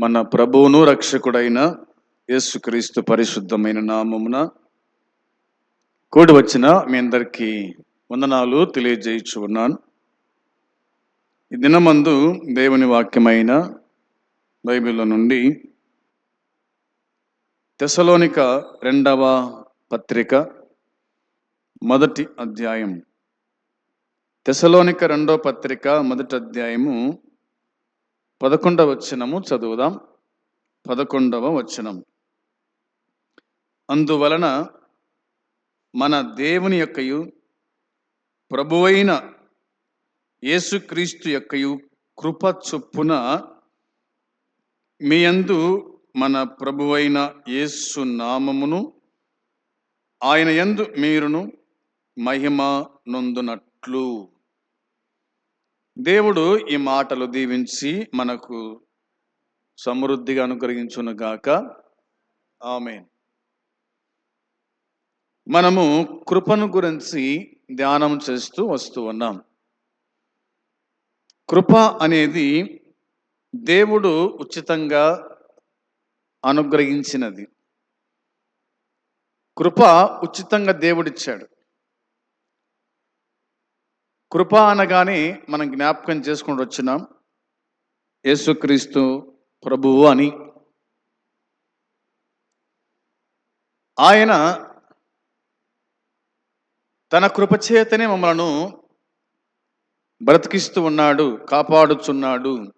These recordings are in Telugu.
మన ప్రభువును రక్షకుడైన యేసుక్రీస్తు పరిశుద్ధమైన నామమున కూడి వచ్చిన మీ అందరికీ వందనాలు తెలియజేయచ్చు ఉన్నాను. ఈ దినమందు దేవుని వాక్యమైన బైబిల్లో నుండి తెసలోనిక రెండవ పత్రిక మొదటి అధ్యాయం. తెసలోనిక రెండవ పత్రిక మొదటి అధ్యాయము పదకొండవ వచనము చదువుదాం. పదకొండవ వచనం. అందువలన మన దేవుని యొక్కయు ప్రభువైన యేసుక్రీస్తు యొక్కయు కృప చొప్పున మీ యందు మన ప్రభువైన యేసు నామమును ఆయన యందు మీరును మహిమ నొందునట్లు. దేవుడు ఈ మాటలు దీవించి మనకు సమృద్ధిగా అనుగ్రహించునుగాక ఆమె మనము కృపను గురించి ధ్యానం చేస్తూ వస్తూ ఉన్నాం. కృప అనేది దేవుడు ఉచితంగా అనుగ్రహించినది. కృప ఉచితంగా దేవుడిచ్చాడు. కృప అనగానే మనం జ్ఞాపకం చేసుకుంటూ వచ్చినాం. యేసుక్రీస్తు ప్రభువు అని. ఆయన తన కృపచేతనే మమ్మలను బ్రతికిస్తూ ఉన్నాడు కాపాడుచున్నాడు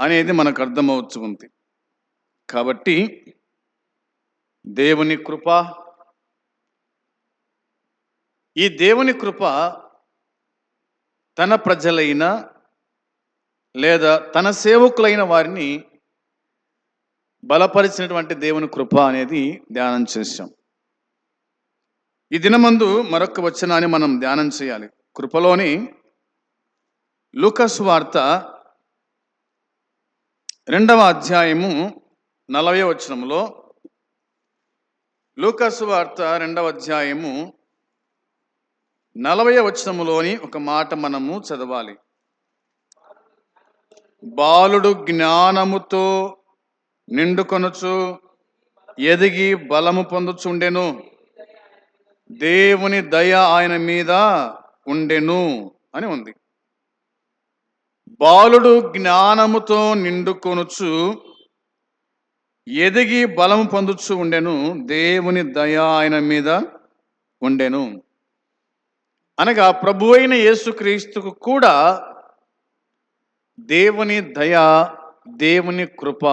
అనేది మనకు అర్థమవచ్చు ఉంది కాబట్టి దేవుని కృప ఈ దేవుని కృప తన ప్రజలైన లేదా తన సేవకులైన వారిని బలపరిచినటువంటి దేవుని కృప అనేది ధ్యానం చేశాం. ఈ దినమందు మరొక వచనాన్ని మనం ధ్యానం చేయాలి. కృపలోని లూకస్ వార్త రెండవ అధ్యాయము నలభై వచనంలో లూకస్ వార్త రెండవ అధ్యాయము నలభై వచనములోని ఒక మాట మనము చదవాలి. బాలుడు జ్ఞానముతో నిండుకొనుచు ఎదిగి బలము పొందుచుండెను. దేవుని దయ ఆయన మీద ఉండెను అని ఉంది. బాలుడు జ్ఞానముతో నిండుకొనుచు ఎదిగి బలము పొందుచు ఉండెను. దేవుని దయ ఆయన మీద ఉండెను. అనగా ప్రభు అయిన యేసుక్రీస్తుకు కూడా దేవుని దయ దేవుని కృప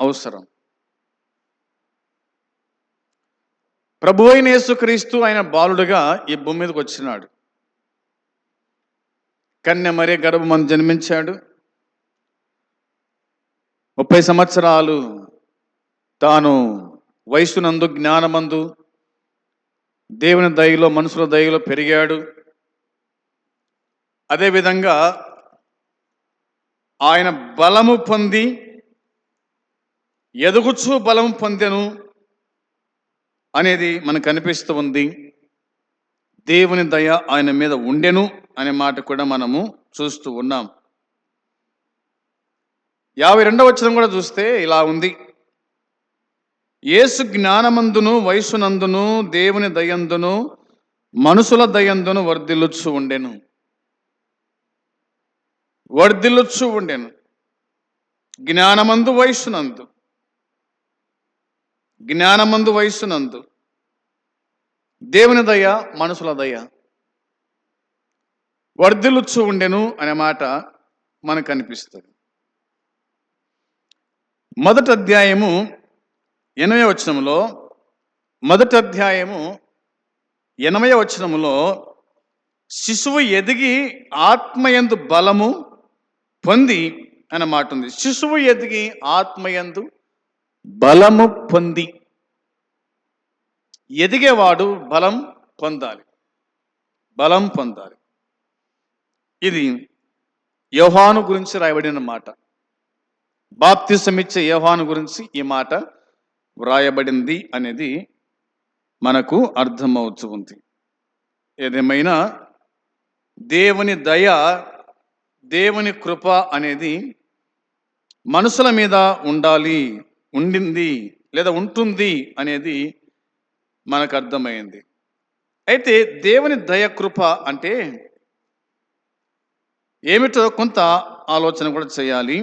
అవసరం. ప్రభు అయిన యేసుక్రీస్తు ఆయన బాలుడుగా ఈ భూమి మీదకి వచ్చినాడు. కన్య మరే గర్భమందు జన్మించాడు. ముప్పై సంవత్సరాలు తాను వయసునందు జ్ఞానమందు దేవుని దయలో మనుషుల దయలో పెరిగాడు. అదేవిధంగా ఆయన బలము పొంది ఎదుగుచూ బలము పొందెను అనేది మనకు అనిపిస్తూ ఉంది. దేవుని దయ ఆయన మీద ఉండెను అనే మాట కూడా మనము చూస్తూ ఉన్నాం. యాభై రెండవ వచనం కూడా చూస్తే ఇలా ఉంది. యేసు జ్ఞానమందును వయసునందును దేవుని దయందును మనుషుల దయందును వర్ధిల్లుచు ఉండెను. వర్ధిల్లుచు ఉండెను. జ్ఞానమందు వయసునందు. జ్ఞానమందు వయసునందు. దేవుని దయ మనుషుల దయ. వర్ధిల్లుచు ఉండెను అనే మాట మనకు అనిపిస్తుంది మొదటి అధ్యాయము ఎనభై వచనంలో మొదటి అధ్యాయము ఎనభై వచనంలో శిశువు ఎదిగి ఆత్మయందు బలము పొంది అనే మాట ఉంది శిశువు ఎదిగి ఆత్మయందు బలము పొంది ఎదిగేవాడు బలం పొందాలి బలం పొందాలి. ఇది యోహాను గురించి రాయబడిన మాట. బాప్తిసం ఇచ్చే యోహాను గురించి ఈ మాట వ్రాయబడింది అనేది మనకు అర్థమవుతూ ఉంది ఏదేమైనా దేవుని దయ దేవుని కృప అనేది మనుషుల మీద ఉండాలి ఉండింది లేదా ఉంటుంది అనేది మనకు అర్థమైంది. అయితే దేవుని దయ కృప అంటే ఏమిటో కొంత ఆలోచన కూడా చేయాలి.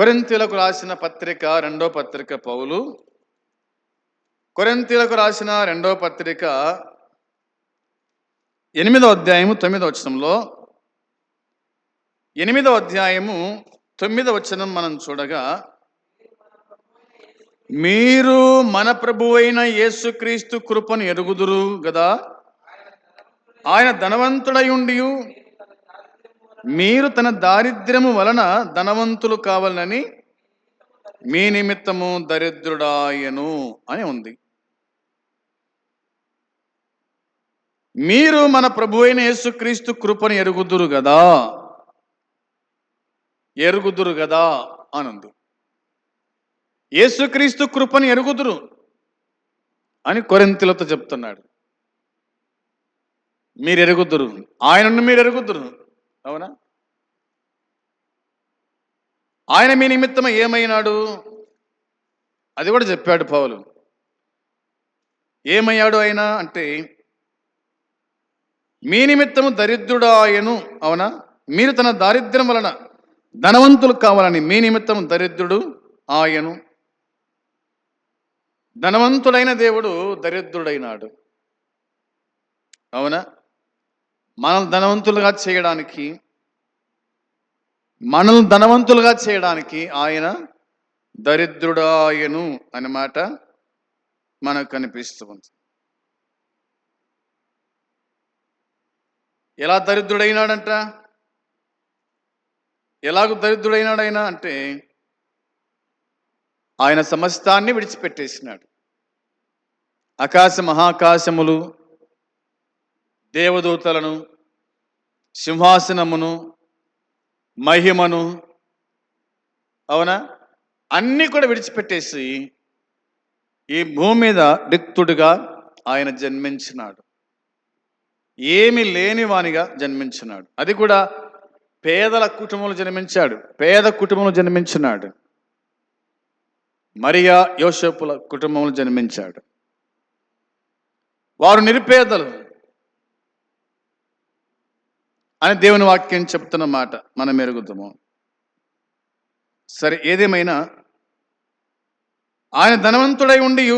కొరింతీలకు రాసిన పత్రిక రెండో పత్రిక పౌలు. కొరింతీలకు రాసిన రెండో పత్రిక ఎనిమిదో అధ్యాయము తొమ్మిదో వచనంలో. ఎనిమిదో అధ్యాయము తొమ్మిదో వచనం మనం చూడగా మీరు మన ప్రభు అయిన యేసుక్రీస్తు కృపను ఎరుగుదురు గదా. ఆయన ధనవంతుడై ఉండి మీరు తన దారిద్ర్యము వలన ధనవంతులు కావాలని మీ నిమిత్తము దరిద్రుడాయను అని ఉంది. మీరు మన ప్రభు అయిన యేసుక్రీస్తు కృపను ఎరుగుదురు కదా ఎరుగుదురు కదా అని ఉంది యేసుక్రీస్తు కృపను ఎరుగుదురు అని కొరింతలతో చెప్తున్నాడు. మీరు ఎరుగుదురు. ఆయనను మీరు ఎరుగుదురు. అవునా? ఆయన మీ నిమిత్తం ఏమైనాడు? అది కూడా చెప్పాడు పౌలు. ఏమయ్యాడు ఆయన అంటే మీ నిమిత్తము దరిద్రుడాయను అవునా? మీరు తన దారిద్ర్యం వలన ధనవంతులు కావాలని మీ నిమిత్తం దరిద్రుడు ఆయను. ధనవంతుడైన దేవుడు దరిద్రుడైనాడు. అవునా? మనం ధనవంతులుగా చేయడానికి మనల్ని ధనవంతులుగా చేయడానికి ఆయన దరిద్రుడాయను అనే మాట మనకు కనిపిస్తుంది ఎలా దరిద్రుడైనాడంట? ఎలాగ దరిద్రుడైనాడైనా అంటే ఆయన సమస్తాన్ని విడిచిపెట్టేసినాడు. ఆకాశ మహాకాశములు దేవదూతలను సింహాసనమును మహిమను అవునా? అన్నీ కూడా విడిచిపెట్టేసి ఈ భూమి మీద రిక్తుడిగా ఆయన జన్మించినాడు. ఏమి లేని వానిగా జన్మించినాడు. అది కూడా పేదల కుటుంబంలో జన్మించాడు. పేద కుటుంబంలో జన్మించినాడు. మరియా యోసేపుల కుటుంబంలో జన్మించాడు. వారు నిరుపేదలు. అని దేవుని వాక్యం చెప్తున్న మాట మనం ఎరుగుతాము సరే ఏదేమైనా ఆయన ధనవంతుడై ఉండి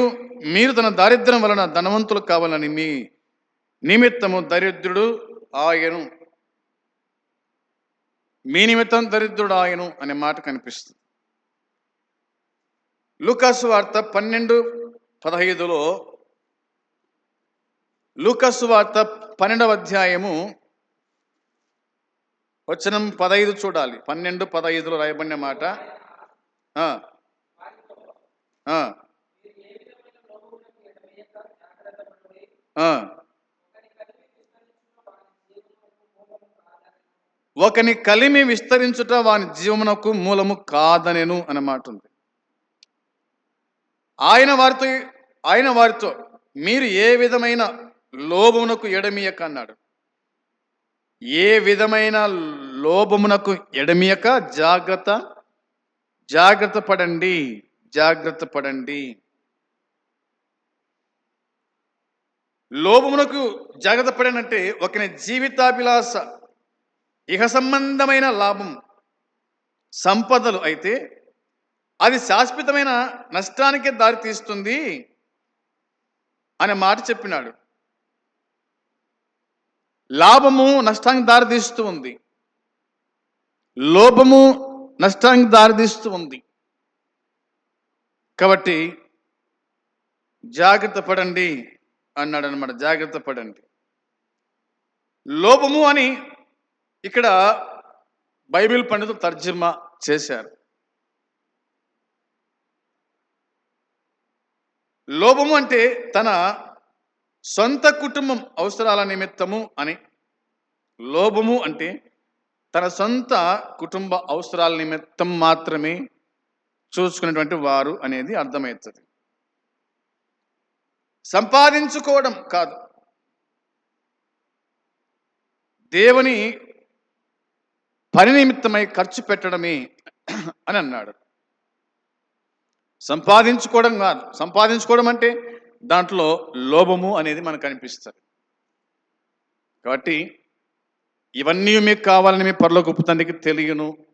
మీరు తన దారిద్ర్యం వలన ధనవంతులు కావాలని మీ నిమిత్తము దరిద్రుడు ఆయను. మీ నిమిత్తం దరిద్రుడు ఆయను అనే మాట కనిపిస్తుంది. లూకాసు వార్త పన్నెండు పదహైదులో లూకాసు వార్త పన్నెండవ అధ్యాయము వచనం పదహైదు చూడాలి. పన్నెండు పదహైదులో రాయబడిన మాట. ఒకని కలిమి విస్తరించుట వాని జీవమునకు మూలము కాదనెను అన్నమాట ఉంది. ఆయన వారితో ఆయన వారితో మీరు ఏ విధమైన లోభమునకు ఎడమియక అన్నాడు. ఏ విధమైన లోభమునకు ఎడమియక జాగ్రత్త జాగ్రత్త పడండి జాగ్రత్త పడండి. లోభమునకు జాగ్రత్త పడనంటే ఒకని జీవితాభిలాష ఇహ సంబంధమైన లాభం సంపదలు అయితే అది శాశ్వతమైన నష్టానికి దారితీస్తుంది అనే మాట చెప్పినాడు. లాభము నష్టానికి దారితీస్తూ ఉంది. లోపము నష్టానికి దారితీస్తూ ఉంది. కాబట్టి జాగ్రత్త పడండి అన్నాడు అనమాట జాగ్రత్త పడండి. లోపము అని ఇక్కడ బైబిల్ పండితులు తర్జుమా చేశారు. లోపము అంటే తన సొంత కుటుంబం అవసరాల నిమిత్తము అని లోభము అంటే తన సొంత కుటుంబ అవసరాల నిమిత్తం మాత్రమే చూసుకునేటువంటి వారు అనేది అర్థమవుతుంది. సంపాదించుకోవడం కాదు. దేవుని పని నిమిత్తమై ఖర్చు పెట్టడమే అని అన్నాడు. సంపాదించుకోవడం కాదు. సంపాదించుకోవడం అంటే దాంట్లో లోభము అనేది మనకు కనిపిస్తుంది. కాబట్టి ఇవన్నీ మీకు కావాలని మీ పరలో గొప్ప తండ్రికి తెలియను.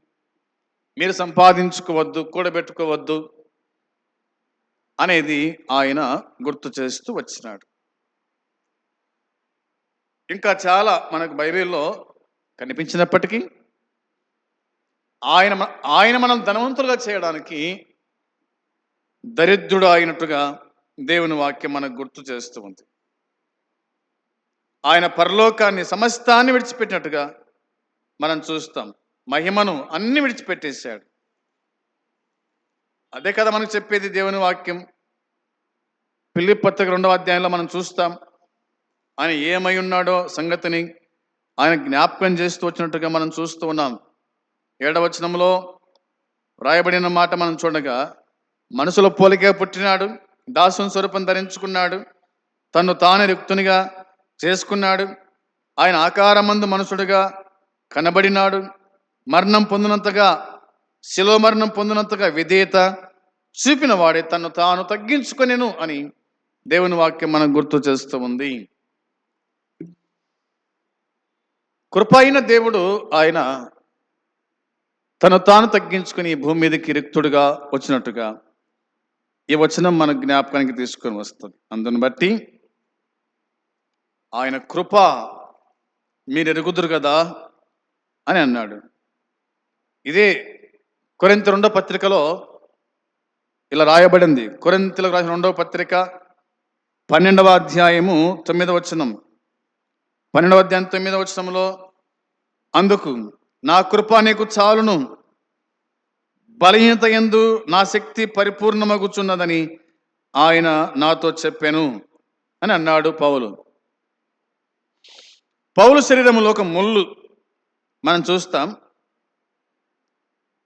మీరు సంపాదించుకోవద్దు కూడబెట్టుకోవద్దు అనేది ఆయన గుర్తు చేస్తూ వచ్చినాడు. ఇంకా చాలా మనకు బైబిల్లో కనిపించినప్పటికీ ఆయన ఆయన మనం ధనవంతులుగా చేయడానికి దరిద్రుడు అయినట్టుగా దేవుని వాక్యం మనకు గుర్తు చేస్తూ ఉంది. ఆయన పరలోకాన్ని సమస్తాన్ని విడిచిపెట్టినట్టుగా మనం చూస్తాం. మహిమను అన్ని విడిచిపెట్టేశాడు. అదే కదా మనకు చెప్పేది దేవుని వాక్యం. పిల్లి పత్రిక రెండవ అధ్యాయంలో మనం చూస్తాం. ఆయన ఏమై ఉన్నాడో సంగతిని ఆయన జ్ఞాపకం చేస్తూ వచ్చినట్టుగా మనం చూస్తూ ఉన్నాం. ఏడవచనంలో రాయబడిన మాట మనం చూడగా మనసులో పోలికే పుట్టినాడు దాసుని స్వరూపం ధరించుకున్నాడు. తను తాను రిక్తునిగా చేసుకున్నాడు. ఆయన ఆకారమందు మనుషుడుగా కనబడినాడు. మరణం పొందినంతగా శిలో మరణం పొందినంతగా విధేయత చూపిన వాడే తను తాను తగ్గించుకొనెను అని దేవుని వాక్యం మనం గుర్తు చేస్తూ ఉంది. కృపైన దేవుడు ఆయన తను తాను తగ్గించుకుని భూమి మీదకి రిక్తుడుగా వచ్చినట్టుగా ఈ వచనం మన జ్ఞాపకానికి తీసుకొని వస్తుంది. అందుని బట్టి ఆయన కృప మీరు ఎరుగుదురు కదా అని అన్నాడు. ఇదే కొరింత రెండో పత్రికలో ఇలా రాయబడింది. కొరింతలకు రాసిన రెండవ పత్రిక పన్నెండవ అధ్యాయము తొమ్మిదవ వచనం. పన్నెండవ అధ్యాయం తొమ్మిదవ వచనంలో అందుకు నా కృప నీకు చాలును. బలహీనత ఎందు నా శక్తి పరిపూర్ణమగుచున్నదని ఆయన నాతో చెప్పాను అని అన్నాడు పౌలు. పౌలు శరీరంలో ఒక ముళ్ళు మనం చూస్తాం.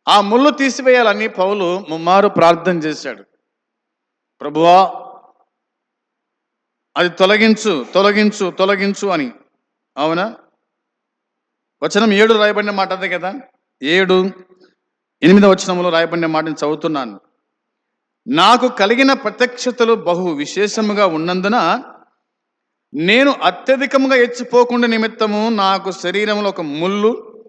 ఆ ముళ్ళు తీసివేయాలని పౌలు ముమ్మారు ప్రార్థన చేశాడు. ప్రభువా అది తొలగించు తొలగించు తొలగించు అని. అవునా? వచనం ఏడు రాయబడిన మాట అదే కదా? ఏడు ఎనిమిదవ వచనంలో రాయబడిన మాటను చదువుతున్నాను. నాకు కలిగిన ప్రత్యక్షతలు బహు విశేషముగా ఉన్నందున నేను అత్యధికముగా ఎచ్చిపోకుండా నిమిత్తము నాకు శరీరంలో ఒక ముళ్ళు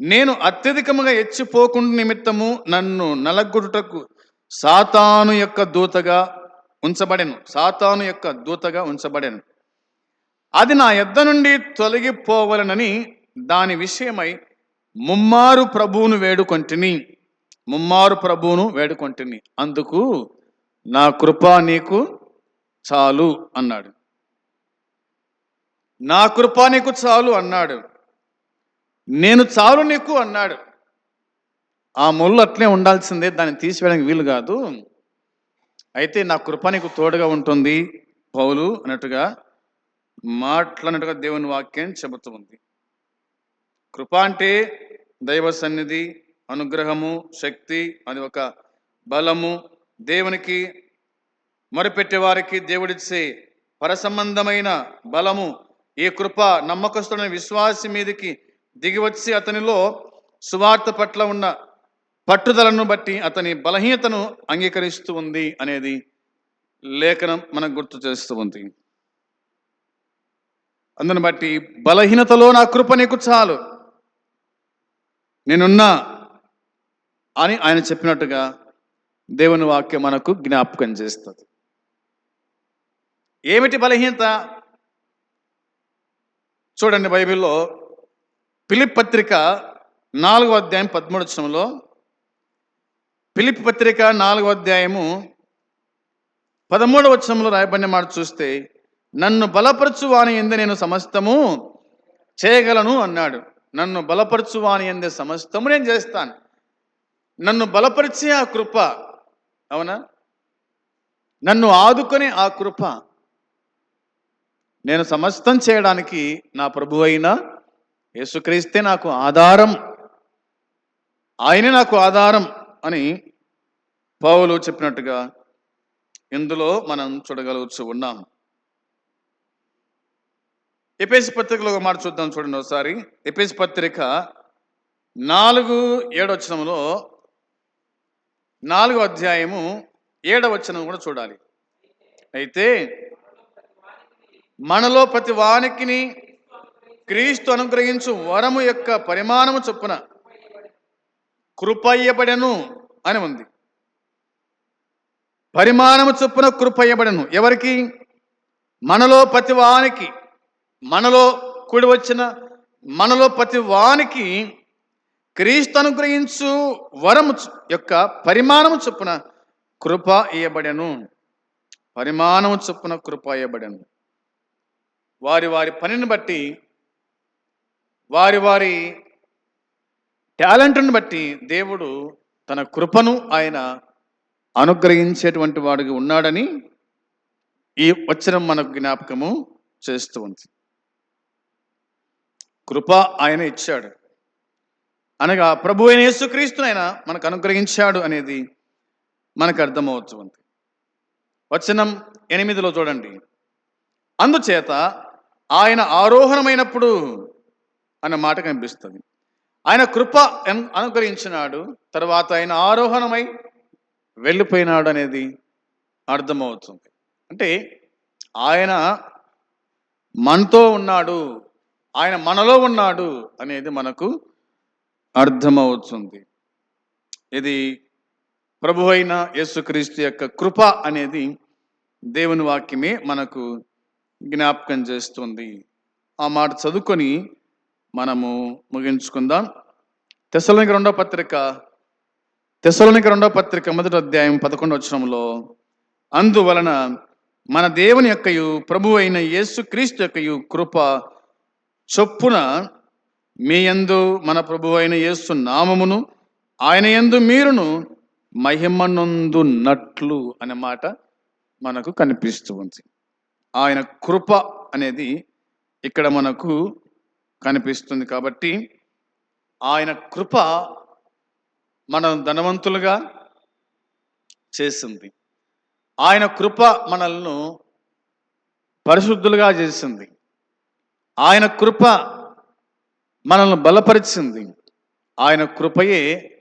నేను అత్యధికముగా ఎచ్చిపోకుండా నిమిత్తము నన్ను నలగొట్టుటకు సాతాను యొక్క దూతగా ఉంచబడెను. సాతాను యొక్క దూతగా ఉంచబడెను. అది నా యొద్ద నుండి తొలగిపోవలనని దాని విషయమై ముమ్మారు ప్రభువును వేడుకొంటిని ముమ్మారు ప్రభువును వేడుకొంటిని. అందుకు నా కృప నీకు చాలు అన్నాడు. నా కృప నీకు చాలు అన్నాడు. నేను చాలు నీకు అన్నాడు. ఆ ముళ్ళు అట్లే ఉండాల్సిందే దాన్ని తీసివేయడానికి వీలు కాదు. అయితే నా కృప నీకు తోడుగా ఉంటుంది పౌలు అన్నట్టుగా మాట్లాడినట్టుగా దేవుని వాక్యం చెబుతూ ఉంది. కృప అంటే దైవ సన్నిధి అనుగ్రహము శక్తి అది ఒక బలము. దేవునికి మొరపెట్టే వారికి దేవుడిచ్చే పరసంబంధమైన బలము. ఈ కృప నమ్మకస్తున్న విశ్వాసి మీదకి దిగివచ్చి అతనిలో సువార్త పట్ల ఉన్న పట్టుదలను బట్టి అతని బలహీనతను అంగీకరిస్తూ ఉంది అనేది లేఖనం మనకు గుర్తు చేస్తూ ఉంది. అందుని బట్టి బలహీనతలో నా కృప నీకు చాలు. నేనున్నా అని ఆయన చెప్పినట్టుగా దేవుని వాక్యం మనకు జ్ఞాపకం చేస్తుంది. ఏమిటి బలహీనత? చూడండి బైబిల్లో పిలిప్ పత్రిక నాలుగో అధ్యాయం పదమూడు వచనంలో పిలిప్ పత్రిక నాలుగో అధ్యాయము పదమూడవ వచనంలో రాయబడిన మాట చూస్తే నన్ను బలపరచు వాని ఎందు నేను సమస్తము చేయగలను అన్నాడు. నన్ను బలపరచువాని అందే సమస్తము నేను చేస్తాను. నన్ను బలపరిచే ఆ కృప అవునా? నన్ను ఆదుకునే ఆ కృప నేను సమస్తం చేయడానికి నా ప్రభు అయిన యేసుక్రీస్తే నాకు ఆధారం. ఆయనే నాకు ఆధారం అని పౌలు చెప్పినట్టుగా ఇందులో మనం చూడగలుగుతూ ఉన్నాము ఎపేసి పత్రికలో ఒక మాట చూద్దాం చూడండి ఒకసారి. ఎపేసి పత్రిక నాలుగు ఏడవచనంలో నాలుగో అధ్యాయము ఏడవచనం కూడా చూడాలి. అయితే మనలో ప్రతి వానికిని క్రీస్తు అనుగ్రహించు వరము యొక్క పరిమాణము చొప్పున కృపయ్యబడెను అని ఉంది. పరిమాణము చొప్పున కృపయ్యబడెను ఎవరికి? మనలో ప్రతి వానికి. మనలో కూడి వచ్చిన మనలో ప్రతి వానికి క్రీస్తు అనుగ్రహించు వరము యొక్క పరిమాణము చొప్పున కృప ఇయ్యబడెను. పరిమాణము చొప్పున కృప ఇయ్యబడెను. వారి వారి పనిని బట్టి వారి వారి టాలెంట్ను బట్టి దేవుడు తన కృపను ఆయన అనుగ్రహించేటువంటి వాడికి ఉన్నాడని ఈ వచ్చిన మనకు జ్ఞాపకము చేస్తూ ఉంది. కృప ఆయన ఇచ్చాడు. అనగా ప్రభు అయిన యేసుక్రీస్తును ఆయన మనకు అనుగ్రహించాడు అనేది మనకు అర్థమవుతుంది. వచనం ఎనిమిదిలో చూడండి. అందుచేత ఆయన ఆరోహణమైనప్పుడు అన్న మాట కనిపిస్తుంది. ఆయన కృప అనుగ్రహించినాడు తర్వాత ఆయన ఆరోహణమై వెళ్ళిపోయినాడు అనేది అర్థమవుతుంది. అంటే ఆయన మనతో ఉన్నాడు ఆయన మనలో ఉన్నాడు అనేది మనకు అర్థమవుతుంది. ఇది ప్రభు అయిన యేసుక్రీస్తు యొక్క కృప అనేది దేవుని వాక్యమే మనకు జ్ఞాపకం చేస్తుంది. ఆ మాట చదువుకొని మనము ముగించుకుందాం. తెసలోనికి రెండో పత్రిక తెసలోనికి రెండో పత్రిక మొదటి అధ్యాయం పదకొండు వచనంలో అందువలన మన దేవుని యొక్కయు ప్రభు అయిన యేసు క్రీస్తు యొక్కయు కృప చొప్పున మీ యందు మన ప్రభు అయిన యేసు నామమును ఆయన యందు మీరును మహిమనందున్నట్లు అనే మాట మనకు కనిపిస్తూ ఉంది. ఆయన కృప అనేది ఇక్కడ మనకు కనిపిస్తుంది కాబట్టి ఆయన కృప మనం ధనవంతులుగా చేసింది. ఆయన కృప మనల్ని పరిశుద్ధులుగా చేసింది. ఆయన కృప మనల్ని బలపరిచింది. ఆయన కృపయే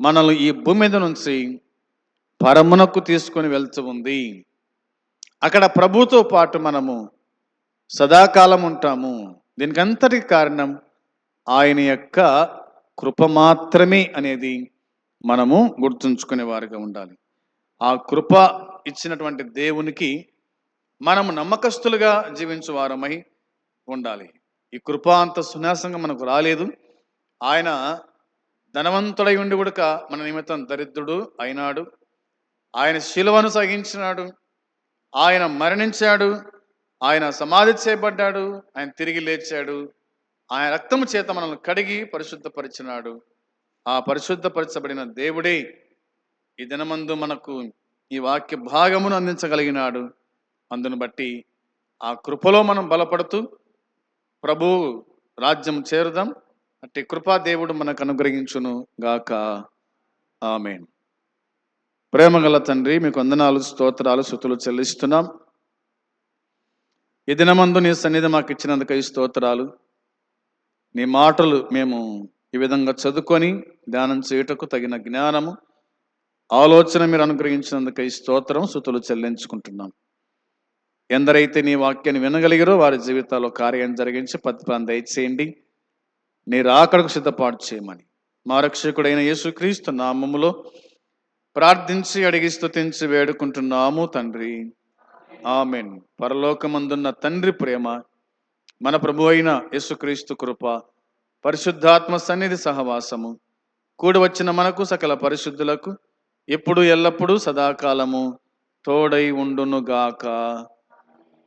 మనల్ని ఈ భూమి మీద నుంచి పరమునకు తీసుకొని వెళ్తూ ఉంది. అక్కడ ప్రభుతో పాటు మనము సదాకాలం ఉంటాము. దీనికి కారణం ఆయన యొక్క కృప మాత్రమే అనేది మనము గుర్తుంచుకునే వారిగా ఉండాలి. ఆ కృప ఇచ్చినటువంటి దేవునికి మనము నమ్మకస్తులుగా జీవించు వారమై ఉండాలి. ఈ కృప అంత సునాసంగా మనకు రాలేదు. ఆయన ధనవంతుడై ఉండి కూడా మన నిమిత్తం దరిద్రుడు అయినాడు. ఆయన శిలువను సహించినాడు ఆయన మరణించాడు. ఆయన సమాధి చేయబడ్డాడు. ఆయన తిరిగి లేచాడు. ఆయన రక్తము చేత మనల్ని కడిగి పరిశుద్ధపరిచినాడు. ఆ పరిశుద్ధపరచబడిన దేవుడే ఈ దినమందు మనకు ఈ వాక్య భాగమును అందించగలిగినాడు. అందును బట్టి ఆ కృపలో మనం బలపడుతూ ప్రభు రాజ్యం చేరుదాం. అట్టి కృపా దేవుడు మనకు అనుగ్రహించును గాక. ఆమెన్. ప్రేమగల తండ్రి మీకు వందనాలు స్తోత్రాలు శృతులు చెల్లిస్తున్నాం. ఈ దినమందు నీ సన్నిధి మాకు ఇచ్చినందుకు ఈ స్తోత్రాలు. నీ మాటలు మేము ఈ విధంగా చదువుకొని ధ్యానం చేయుటకు తగిన జ్ఞానము ఆలోచన మీరు అనుగ్రహించినందుకు ఈ స్తోత్రం శృతులు చెల్లించుకుంటున్నాం. ఎందరైతే నీ వాక్యాన్ని వినగలిగారో వారి జీవితాల్లో కార్యం జరిగించి పత్రాన్ని దయచేయండి. నీ రాకడకు సిద్ధపాటు చేయమని. మా రక్షకుడైన యేసుక్రీస్తు నామములో ప్రార్థించి అడిగి స్థుతించి వేడుకుంటున్నాము తండ్రి. ఆమెన్. పరలోకమందున్న తండ్రి ప్రేమ మన ప్రభు అయిన యేసుక్రీస్తు కృప పరిశుద్ధాత్మ సన్నిధి సహవాసము కూడి వచ్చిన మనకు సకల పరిశుద్ధులకు ఎప్పుడు ఎల్లప్పుడూ సదాకాలము తోడై ఉండునుగాక.